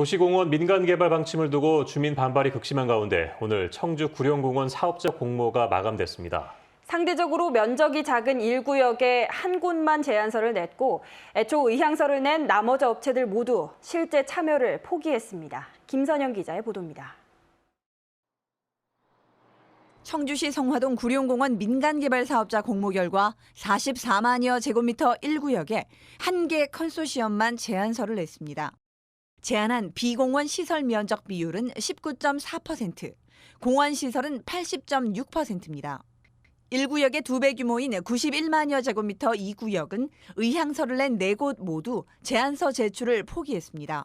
도시공원 민간개발 방침을 두고 주민 반발이 극심한 가운데 오늘 청주 구룡공원 사업자 공모가 마감됐습니다. 상대적으로 면적이 작은 1구역에 한 곳만 제안서를 냈고 애초 의향서를 낸 나머지 업체들 모두 실제 참여를 포기했습니다. 김선영 기자의 보도입니다. 청주시 성화동 구룡공원 민간개발 사업자 공모 결과 44만여 제곱미터 1구역에 한 개 컨소시엄만 제안서를 냈습니다. 제안한 비공원 시설 면적 비율은 19.4%, 공원 시설은 80.6%입니다. 1구역의 두 배 규모인 91만여 제곱미터 2구역은 의향서를 낸 네 곳 모두 제안서 제출을 포기했습니다.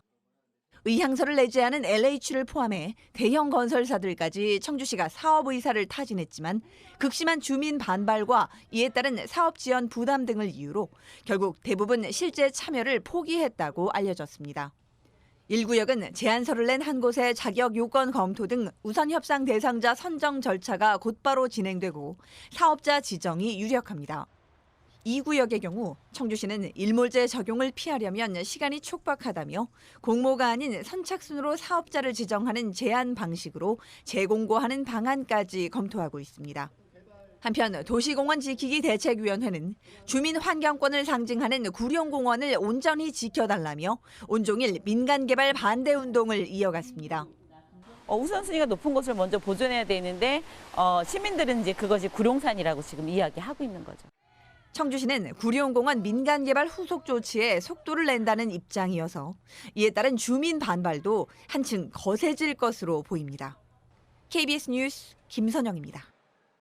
의향서를 내지 않은 LH를 포함해 대형 건설사들까지 청주시가 사업 의사를 타진했지만 극심한 주민 반발과 이에 따른 사업 지원 부담 등을 이유로 결국 대부분 실제 참여를 포기했다고 알려졌습니다. 1구역은 제안서를 낸 한 곳의 자격 요건 검토 등 우선 협상 대상자 선정 절차가 곧바로 진행되고 사업자 지정이 유력합니다. 2구역의 경우 청주시는 일몰제 적용을 피하려면 시간이 촉박하다며 공모가 아닌 선착순으로 사업자를 지정하는 제한 방식으로 재공고하는 방안까지 검토하고 있습니다. 한편 도시공원 지키기 대책위원회는 주민 환경권을 상징하는 구룡공원을 온전히 지켜달라며 온종일 민간개발 반대 운동을 이어갔습니다. 어, 우선순위가 높은 곳을 먼저 보존해야 되는데 어, 시민들은 이제 그것이 구룡산이라고 지금 이야기하고 있는 거죠. 청주시는 구룡공원 민간개발 후속 조치에 속도를 낸다는 입장이어서 이에 따른 주민 반발도 한층 거세질 것으로 보입니다. KBS 뉴스 김선영입니다.